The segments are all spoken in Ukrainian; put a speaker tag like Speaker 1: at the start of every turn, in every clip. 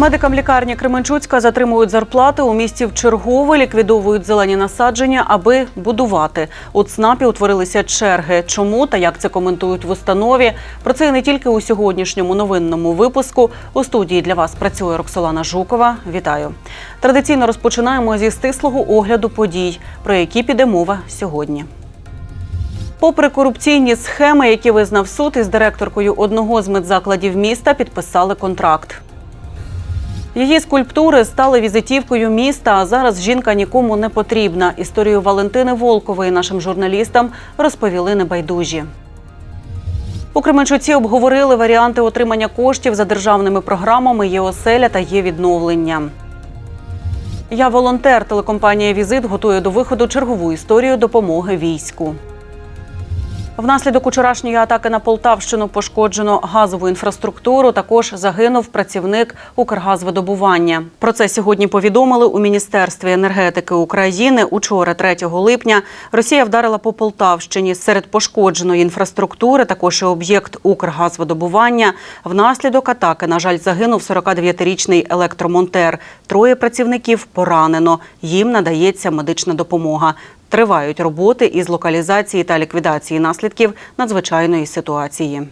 Speaker 1: Медикам лікарні Кременчуцька затримують зарплати у місті в чергове, ліквідовують зелені насадження, аби будувати. У ЦНАПі утворилися черги. Чому та як це коментують в установі? Про це і не тільки у сьогоднішньому новинному випуску. У студії для вас працює Роксолана Жукова. Вітаю. Традиційно розпочинаємо зі стислого огляду подій, про які піде мова сьогодні. Попри корупційні схеми, які визнав суд із директоркою одного з медзакладів міста, підписали контракт. Її скульптури стали візитівкою міста. А зараз жінка нікому не потрібна. Історію Валентини Волкової нашим журналістам розповіли небайдужі. У Кременчуці обговорили варіанти отримання коштів за державними програмами «Є оселя» та «Є відновлення». Я волонтер. Телекомпанія Візит готує до виходу чергову історію допомоги війську. Внаслідок учорашньої атаки на Полтавщину пошкоджено газову інфраструктуру. Також загинув працівник Укргазвидобування. Про це сьогодні повідомили у Міністерстві енергетики України. Учора, 3 липня, Росія вдарила по Полтавщині. Серед пошкодженої інфраструктури також і об'єкт Укргазвидобування. Внаслідок атаки, на жаль, загинув 49-річний електромонтер. Троє працівників поранено. Їм надається медична допомога. Тривають роботи із локалізації та ліквідації наслідків надзвичайної ситуації.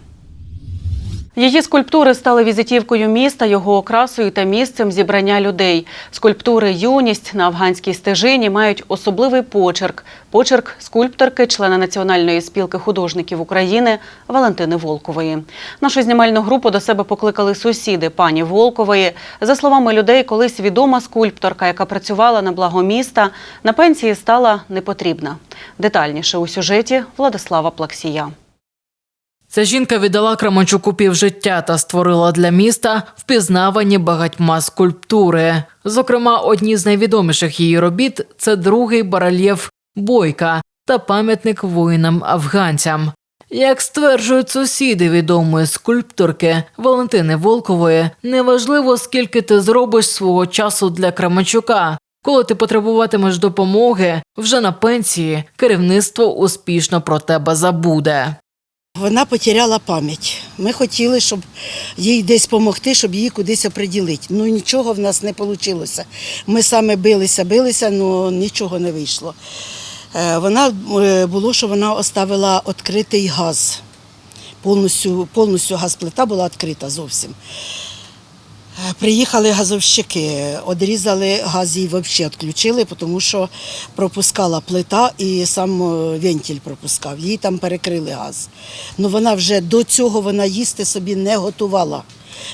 Speaker 1: Її скульптури стали візитівкою міста, його окрасою та місцем зібрання людей. Скульптури Юність на афганській стежині мають особливий почерк. Почерк скульпторки, члена Національної спілки художників України Валентини Волкової. Нашу знімальну групу до себе покликали сусіди пані Волкової. За словами людей, колись відома скульпторка, яка працювала на благо міста, на пенсії стала непотрібна. Детальніше у сюжеті Владислава Плаксія.
Speaker 2: Ця жінка віддала Краманчуку півжиття та створила для міста впізнавані багатьма скульптури. Зокрема, одні з найвідоміших її робіт це другий барельєф Бойка та пам'ятник воїнам-афганцям. Як стверджують сусіди відомої скульпторки Валентини Волкової, неважливо, скільки ти зробиш свого часу для Крамачука. Коли ти потребуватимеш допомоги, вже на пенсії керівництво успішно про тебе забуде.
Speaker 3: Вона потеряла пам'ять. Ми хотіли, щоб їй десь допомогти, щоб її кудись оприділити. Ну нічого в нас не вийшло. Ми саме билися, билися, але нічого не вийшло. Е, Вона е, було, що вона оставила відкритий газ. Повністю, повністю газплита була відкрита зовсім. Е, Приїхали газовщики, одрізали газ її взагалі відключили, тому що пропускала плита і сам е, вентиль пропускав. Їй там перекрили газ. Ну вона вже до цього вона їсти собі не готувала.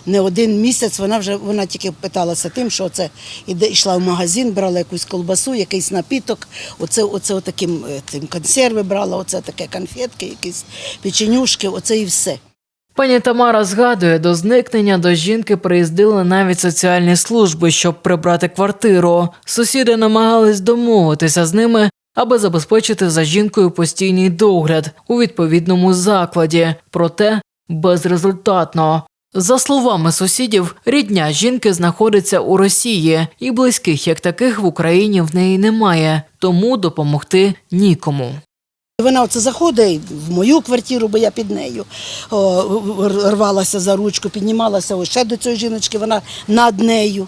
Speaker 3: Не один місяць вона вже вона тільки питалася тим, що це іде, йшла в магазин, брала якусь колбасу, якийсь напіток, оце, оце отаким е, тим консерви брала, оце таке конфетки, якісь печенюшки, оце і все.
Speaker 2: Пані Тамара згадує, до зникнення до жінки приїздили навіть соціальні служби, щоб прибрати квартиру. Сусіди намагались домовитися з ними, аби забезпечити за жінкою постійний догляд у відповідному закладі, проте безрезультатно. За словами сусідів, рідня жінки знаходиться у Росії, і близьких як таких в Україні в неї немає, тому допомогти нікому.
Speaker 3: Вона оце заходить в мою квартиру, бо я під нею рвалася за ручку, піднімалася ще до цієї жіночки, вона над нею.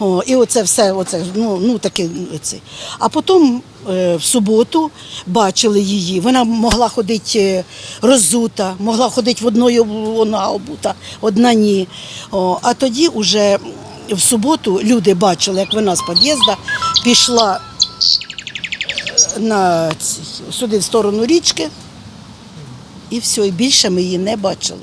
Speaker 3: О, і оце все, оце, ну, ну таке. Це. А потім е, в суботу бачили її. Вона могла ходити е, роззута, могла ходити в одною вона обута, одна ні. О, а тоді вже в суботу люди бачили, як вона з під'їзду пішла на сюди в сторону річки, і все, і більше ми її не бачили.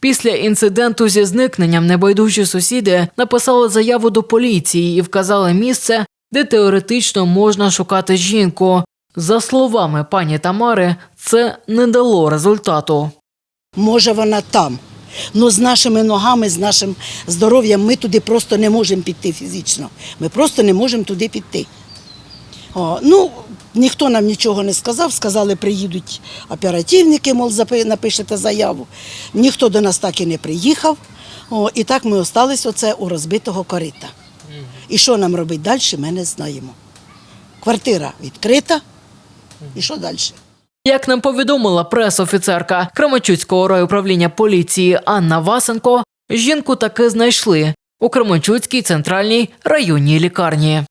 Speaker 2: Після інциденту зі зникненням небайдужі сусіди написали заяву до поліції і вказали місце, де теоретично можна шукати жінку. За словами пані Тамари, це не дало результату.
Speaker 3: Може, вона там. Ну, з нашими ногами, з нашим здоров'ям ми туди просто не можемо піти фізично. Ми просто не можемо туди піти. О, ну, ніхто нам нічого не сказав. Сказали, приїдуть оперативники, мол, напишете заяву. Ніхто до нас так і не приїхав. О, і так ми осталися оце у розбитого корита. І що нам робити далі, ми не знаємо. Квартира відкрита. І що далі?
Speaker 2: Як нам повідомила прес-офіцерка Крамачуцького райуправління поліції Анна Васенко, жінку таки знайшли. у Кременчуцькій центральній районній лікарні.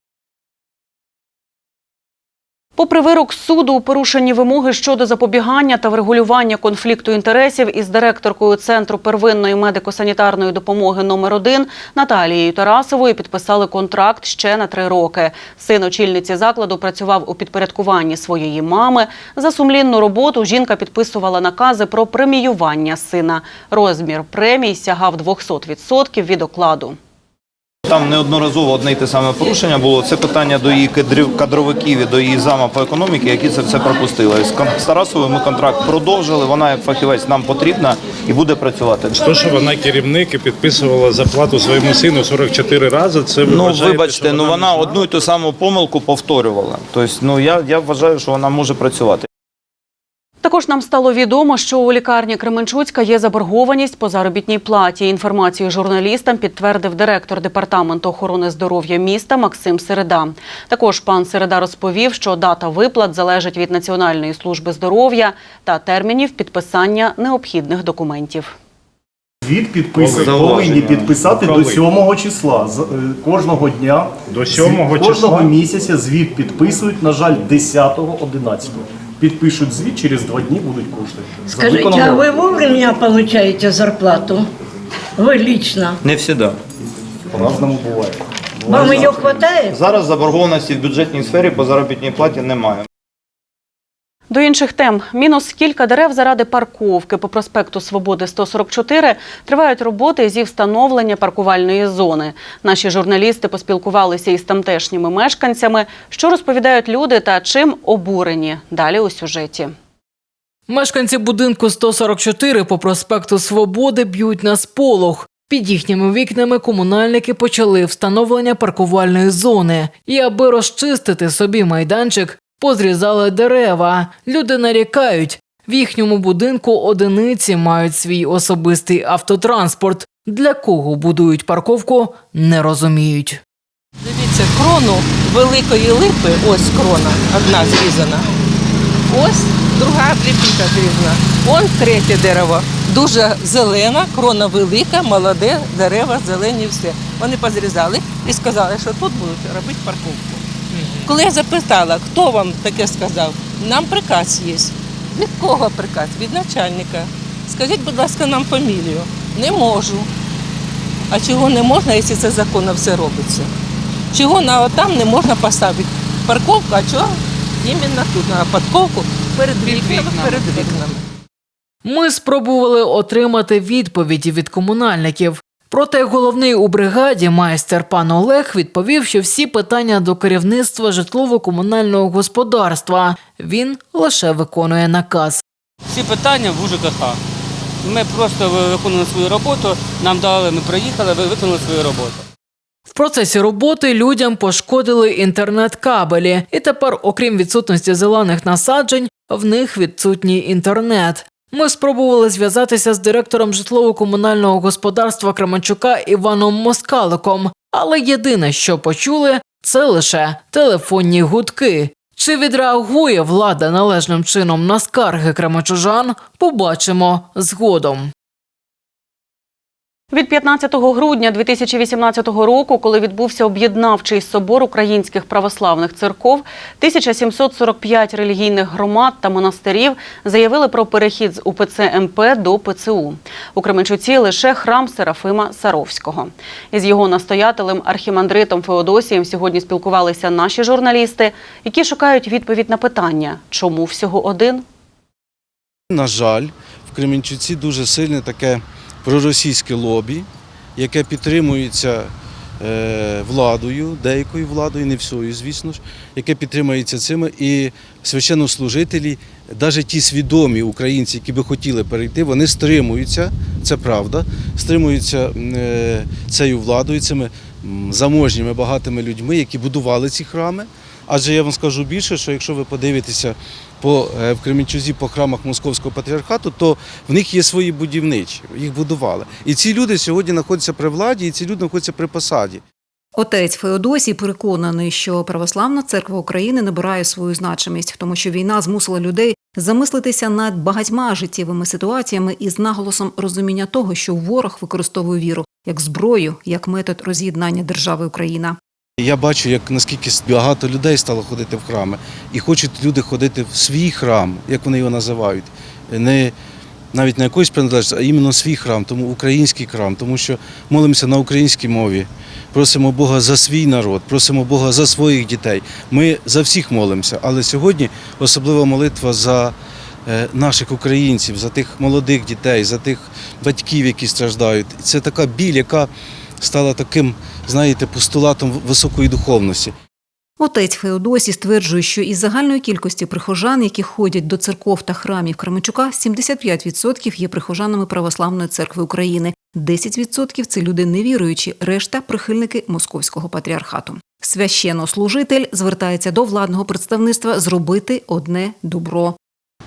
Speaker 1: Попри вирок суду у порушенні вимоги щодо запобігання та врегулювання конфлікту інтересів із директоркою Центру первинної медико-санітарної допомоги номер 1 Наталією Тарасовою підписали контракт ще на три роки. Син очільниці закладу працював у підпорядкуванні своєї мами. За сумлінну роботу жінка підписувала накази про преміювання сина. Розмір премій сягав 200% від окладу.
Speaker 4: Там неодноразово одне й те саме порушення було. Це питання до її кадровиків і до її зама по економіки, які це все пропустили. З Тарасовою ми контракт продовжили. Вона як фахівець нам потрібна і буде працювати.
Speaker 5: То, що вона керівник і підписувала зарплату своєму сину 44 рази, це ви
Speaker 4: Ну
Speaker 5: вважаєте,
Speaker 4: вибачте, ну вона одну і ту саму помилку повторювала. Тобто, ну я, я вважаю, що вона може працювати.
Speaker 1: Також нам стало відомо, що у лікарні Кременчуцька є заборгованість по заробітній платі. Інформацію журналістам підтвердив директор департаменту охорони здоров'я міста Максим Середа. Також пан Середа розповів, що дата виплат залежить від Національної служби здоров'я та термінів підписання необхідних документів.
Speaker 6: Звіт підписують,
Speaker 4: Зауваження.
Speaker 6: повинні підписати до
Speaker 5: Коли?
Speaker 6: 7 числа. З- е, Кожного дня,
Speaker 5: До 7-го
Speaker 6: кожного
Speaker 5: числа?
Speaker 6: місяця звіт підписують, на жаль, 10-го, 11-го. Підпишуть звіт, через два дні будуть кошти. За
Speaker 7: Скажите,
Speaker 6: виконану
Speaker 7: а вы вовремя получаете зарплату? Вы лично.
Speaker 4: Не завжди.
Speaker 6: По-разному буває.
Speaker 7: Вам ее хватает?
Speaker 4: Зараз заборгованості в бюджетній сфері по заробітній платі немає.
Speaker 1: До інших тем. Мінус кілька дерев заради парковки по проспекту Свободи 144 тривають роботи зі встановлення паркувальної зони. Наші журналісти поспілкувалися із тамтешніми мешканцями, що розповідають люди та чим обурені. Далі у сюжеті.
Speaker 2: Мешканці будинку 144 по проспекту Свободи б'ють на сполох. Під їхніми вікнами комунальники почали встановлення паркувальної зони. І аби розчистити собі майданчик, позрізали дерева. Люди нарікають. В їхньому будинку одиниці мають свій особистий автотранспорт. Для кого будують парковку, не розуміють.
Speaker 8: Дивіться, крону великої липи, ось крона, одна зрізана. Ось друга обліпіха зрізана. Он третє дерево. Дуже зелена, крона велика, молоде, дерева, зелені, все. Вони позрізали і сказали, що тут будуть робити парковку. Коли я запитала, хто вам таке сказав, нам приказ є. Від кого приказ? Від начальника. Скажіть, будь ласка, нам фамілію. Не можу. А чого не можна, якщо це законно все робиться? Чого на там не можна поставити парковку, а чого іменно тут на парковку перед вікнами, перед вікнами.
Speaker 2: Ми спробували отримати відповіді від комунальників. Проте головний у бригаді майстер пан Олег відповів, що всі питання до керівництва житлово-комунального господарства. Він лише виконує наказ.
Speaker 9: Всі питання в УЖКХ. Ми просто виконували свою роботу, нам дали, ми приїхали, ви виконали свою роботу.
Speaker 2: В процесі роботи людям пошкодили інтернет-кабелі, і тепер, окрім відсутності зелених насаджень, в них відсутній інтернет. Ми спробували зв'язатися з директором житлово-комунального господарства Кременчука Іваном Москаликом, але єдине, що почули, це лише телефонні гудки. Чи відреагує влада належним чином на скарги кременчужан, побачимо згодом.
Speaker 1: Від 15 грудня 2018 року, коли відбувся об'єднавчий собор українських православних церков, 1745 релігійних громад та монастирів заявили про перехід з УПЦ МП до ПЦУ. У Кременчуці лише храм Серафима Саровського. Із його настоятелем архімандритом Феодосієм сьогодні спілкувалися наші журналісти, які шукають відповідь на питання, чому всього один.
Speaker 10: На жаль, в Кременчуці дуже сильне таке проросійське лобі, яке підтримується е, владою, деякою владою, не всьою, звісно ж, яке підтримується цими. І священнослужителі, навіть ті свідомі українці, які би хотіли перейти, вони стримуються, це правда, стримуються е, цією владою, цими заможніми багатими людьми, які будували ці храми. Адже я вам скажу більше, що якщо ви подивитеся по, е, в Кременчузі по храмах Московського патріархату, то в них є свої будівничі, їх будували. І ці люди сьогодні знаходяться при владі, і ці люди знаходяться при посаді.
Speaker 11: Отець Феодосій переконаний, що православна церква України набирає свою значимість, тому що війна змусила людей замислитися над багатьма життєвими ситуаціями із наголосом розуміння того, що ворог використовує віру як зброю, як метод роз'єднання держави Україна.
Speaker 10: Я бачу, як наскільки багато людей стало ходити в храми, і хочуть люди ходити в свій храм, як вони його називають. Не навіть на якоїсь приналежності, а іменно свій храм, тому український храм, тому що молимося на українській мові, просимо Бога за свій народ, просимо Бога за своїх дітей. Ми за всіх молимося, але сьогодні особлива молитва за е, наших українців, за тих молодих дітей, за тих батьків, які страждають. Це така біль, яка стала таким, знаєте, постулатом високої духовності.
Speaker 11: Отець Феодосій стверджує, що із загальної кількості прихожан, які ходять до церков та храмів Кременчука, 75% є прихожанами Православної церкви України, 10% – це люди невіруючі, решта прихильники московського патріархату. Священнослужитель звертається до владного представництва зробити одне добро.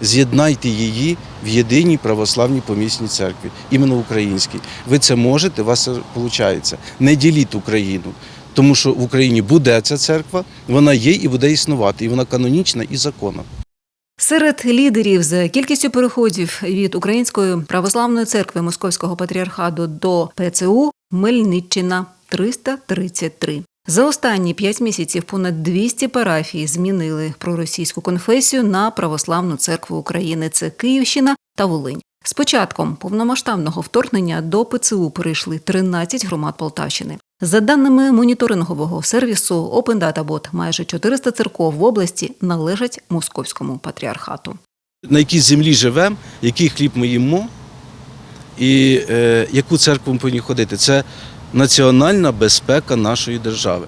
Speaker 10: З'єднайте її в єдиній православній помісній церкві, іменно українській. Ви це можете, у вас це виходить. Не діліть Україну, тому що в Україні буде ця церква, вона є і буде існувати, і вона канонічна і законна.
Speaker 11: Серед лідерів за кількістю переходів від Української православної церкви Московського патріархату до ПЦУ Мельниччина 333. За останні п'ять місяців понад 200 парафій змінили проросійську конфесію на Православну церкву України. Це Київщина та Волинь. З початком повномасштабного вторгнення до ПЦУ перейшли 13 громад Полтавщини. За даними моніторингового сервісу Open Data майже 400 церков в області належать московському патріархату.
Speaker 10: На якій землі живемо, який хліб ми їмо, і е, яку церкву ми повинні ходити. Це національна безпека нашої держави.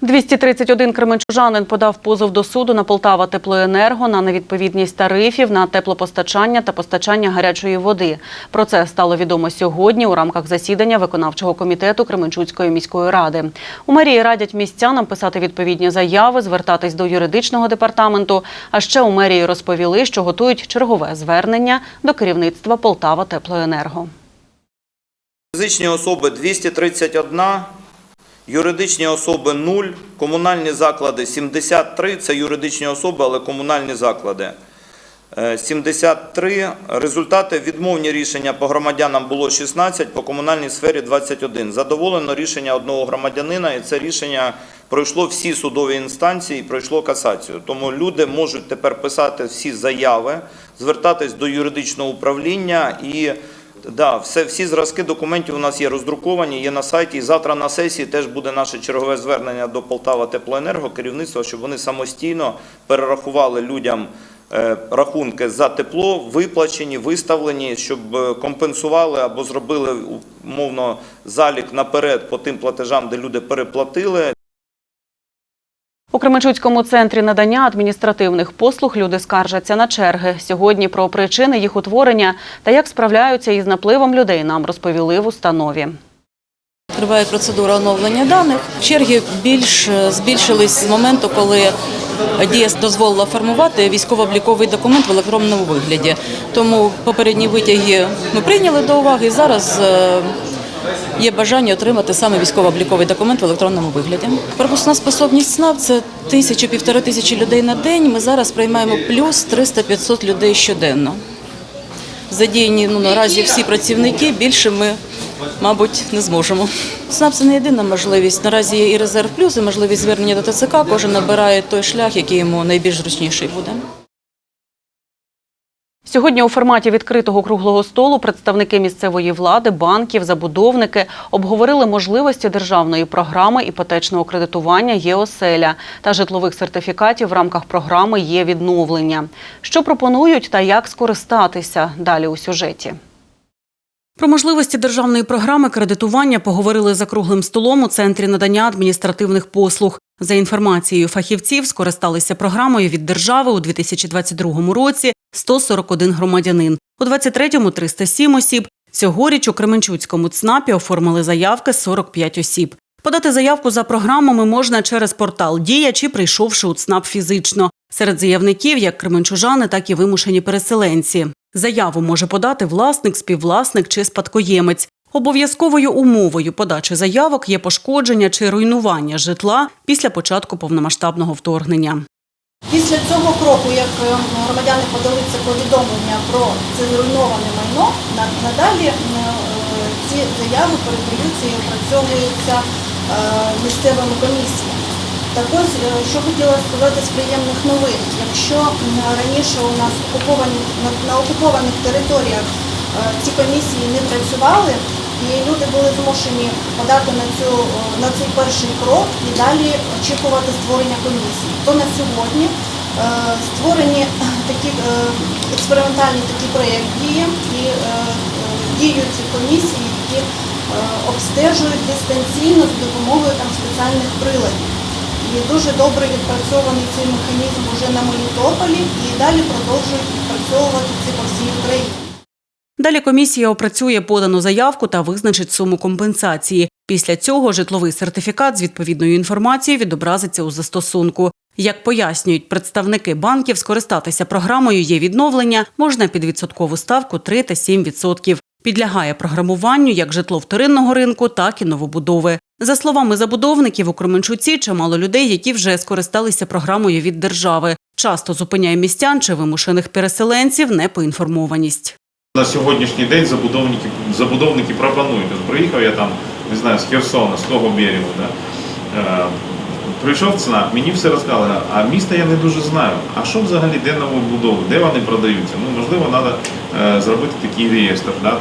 Speaker 1: 231 кременчужанин подав позов до суду на Полтава Теплоенерго на невідповідність тарифів на теплопостачання та постачання гарячої води. Про це стало відомо сьогодні у рамках засідання виконавчого комітету Кременчуцької міської ради. У мерії радять містянам писати відповідні заяви, звертатись до юридичного департаменту. А ще у мерії розповіли, що готують чергове звернення до керівництва Полтава Теплоенерго.
Speaker 4: Фізичні особи 231, юридичні особи 0, комунальні заклади 73, це юридичні особи, але комунальні заклади. Е, 73. Результати відмовні рішення по громадянам було 16, по комунальній сфері 21. Задоволено рішення одного громадянина, і це рішення пройшло всі судові інстанції і пройшло касацію. Тому люди можуть тепер писати всі заяви, звертатись до юридичного управління і Да, все, всі зразки документів у нас є роздруковані, є на сайті. Завтра на сесії теж буде наше чергове звернення до Полтава Теплоенерго, керівництва, щоб вони самостійно перерахували людям е, рахунки за тепло, виплачені, виставлені, щоб е, компенсували або зробили умовно залік наперед по тим платежам, де люди переплатили.
Speaker 1: У Кременчуцькому центрі надання адміністративних послуг люди скаржаться на черги. Сьогодні про причини їх утворення та як справляються із напливом людей нам розповіли в установі.
Speaker 12: Триває процедура оновлення даних. Черги більш збільшились з моменту, коли ДІС дозволила формувати військово-обліковий документ в електронному вигляді. Тому попередні витяги ми прийняли до уваги. Зараз е, є бажання отримати саме військово-обліковий документ в електронному вигляді. Пропускна способність СНАП – це тисячу-півтори тисячі людей на день. Ми зараз приймаємо плюс 300-500 людей щоденно. Задіяні ну, наразі всі працівники, більше ми, мабуть, не зможемо. СНАП – це не єдина можливість. Наразі є і резерв плюс, і можливість звернення до ТЦК. Кожен набирає той шлях, який йому найбільш зручніший буде.
Speaker 1: Сьогодні у форматі відкритого круглого столу представники місцевої влади, банків, забудовники обговорили можливості державної програми іпотечного кредитування «Єоселя» та житлових сертифікатів в рамках програми «Є відновлення». Що пропонують та як скористатися далі у сюжеті. Про можливості державної програми кредитування поговорили за круглим столом у центрі надання адміністративних послуг. За інформацією фахівців, скористалися програмою від держави у 2022 році 141 громадянин, у 2023 – 307 осіб. Цьогоріч у Кременчуцькому ЦНАПі оформили заявки 45 осіб. Подати заявку за програмами можна через портал Дія чи прийшовши у ЦНАП фізично. Серед заявників як кременчужани, так і вимушені переселенці. Заяву може подати власник, співвласник чи спадкоємець. Обов'язковою умовою подачі заявок є пошкодження чи руйнування житла після початку повномасштабного вторгнення.
Speaker 13: Після цього кроку, як е, громадяни це повідомлення про це зруйноване майно, надалі е, ці заяви передаються і опрацьовуються е, місцевими комісіями. Так ось, що хотіла сказати з приємних новин. Якщо раніше у нас окуповані, на, окупованих територіях ці комісії не працювали, і люди були змушені подати на, цю, е, на цей перший крок і далі очікувати створення комісії, то на сьогодні е, створені такі е, експериментальні такі проєкт діє і діють комісії, які обстежують дистанційно за допомогою там спеціальних приладів. І дуже добре відпрацьований цей механізм уже на Мелітополі і далі продовжують відпрацьовувати це по всій Україні.
Speaker 1: Далі комісія опрацює подану заявку та визначить суму компенсації. Після цього житловий сертифікат з відповідною інформацією відобразиться у застосунку. Як пояснюють представники банків, скористатися програмою є відновлення можна під відсоткову ставку 3 та 7 відсотків. Підлягає програмуванню як житло вторинного ринку, так і новобудови. За словами забудовників, у Кременчуці чимало людей, які вже скористалися програмою від держави. Часто зупиняє містян чи вимушених переселенців непоінформованість.
Speaker 14: На сьогоднішній день забудовники, забудовники пропонують. От приїхав я там, не знаю, з Херсона, з того берегу. Да? Е, прийшов ЦНАП, мені все розказали, а міста я не дуже знаю. А що взагалі, де новобудови, де вони продаються? Ну, можливо, треба е, зробити такий реєстр, да?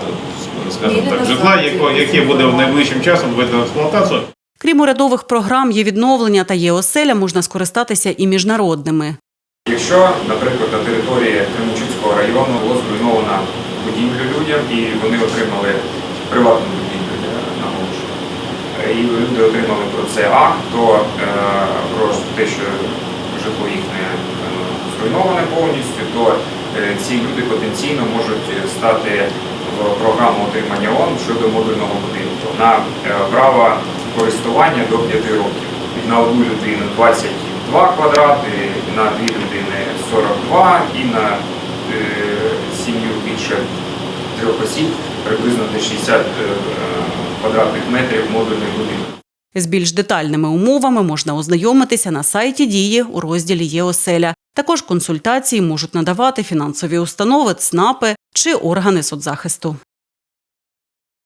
Speaker 14: скажімо так, житла, яке, яке буде найближчим часом введено в експлуатацію.
Speaker 1: Крім урядових програм, є відновлення та є оселя, можна скористатися і міжнародними.
Speaker 15: Якщо, наприклад, на території Кременчуцького району було зруйновано будівлю людям і вони отримали приватну будівлю, я наголошую, е, і люди отримали про це акт, то е, про те, що житло їхнє е, зруйноване повністю, то е, ці люди потенційно можуть стати в програму отримання ООН щодо модульного будинку на право користування до 5 років. На одну людину 22 квадрати, на дві людини 42 і на сім'ю більше трьох осіб приблизно до 60 е, квадратних метрів модульних будинок.
Speaker 1: З більш детальними умовами можна ознайомитися на сайті дії у розділі Є оселя. Також консультації можуть надавати фінансові установи, ЦНАПи чи органи соцзахисту.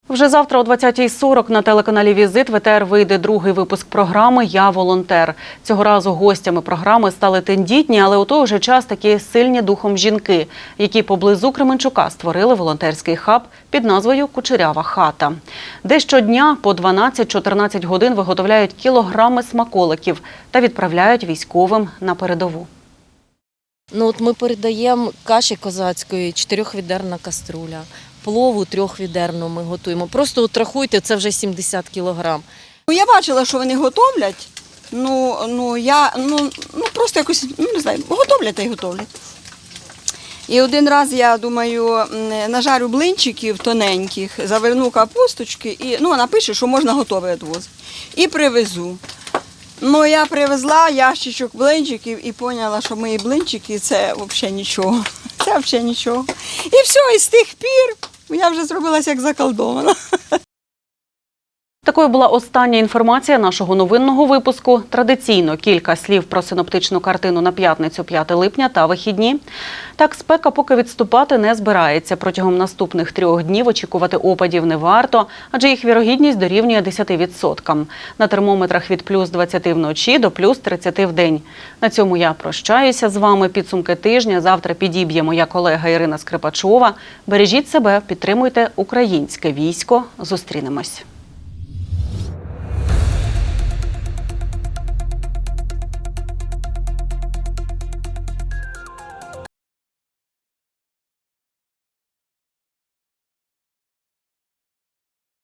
Speaker 1: Вже завтра о 20.40 на телеканалі Візит в ЕТР вийде другий випуск програми Я волонтер. Цього разу гостями програми стали тендітні, але у той же час такі сильні духом жінки, які поблизу Кременчука створили волонтерський хаб під назвою Кучерява хата, де щодня по 12-14 годин виготовляють кілограми смаколиків та відправляють військовим на передову.
Speaker 16: Ну от ми передаємо каші козацької, чотирьохвідерна каструля, плову трьохвідерну ми готуємо. Просто от рахуйте, це вже 70 кілограм.
Speaker 17: Ну, Я бачила, що вони готовлять. Ну, ну я ну, ну просто якось ну, не знаю, готовлять та й готовлять. І один раз я думаю, нажарю блинчиків тоненьких, заверну капусточки і ну, напишу, що можна готове відвозити. І привезу. Ну, я привезла ящичок блинчиків і поняла, що мої блинчики це взагалі нічого. Це взагалі нічого. І все, і з тих пір я вже зробилася як заколдована.
Speaker 1: Такою була остання інформація нашого новинного випуску. Традиційно кілька слів про синоптичну картину на п'ятницю 5 липня та вихідні. Так, спека поки відступати не збирається. Протягом наступних трьох днів очікувати опадів не варто, адже їх вірогідність дорівнює 10%. На термометрах від плюс 20 вночі до плюс 30 в день. На цьому я прощаюся з вами. Підсумки тижня завтра підіб'є моя колега Ірина Скрипачова. Бережіть себе, підтримуйте українське військо. Зустрінемось.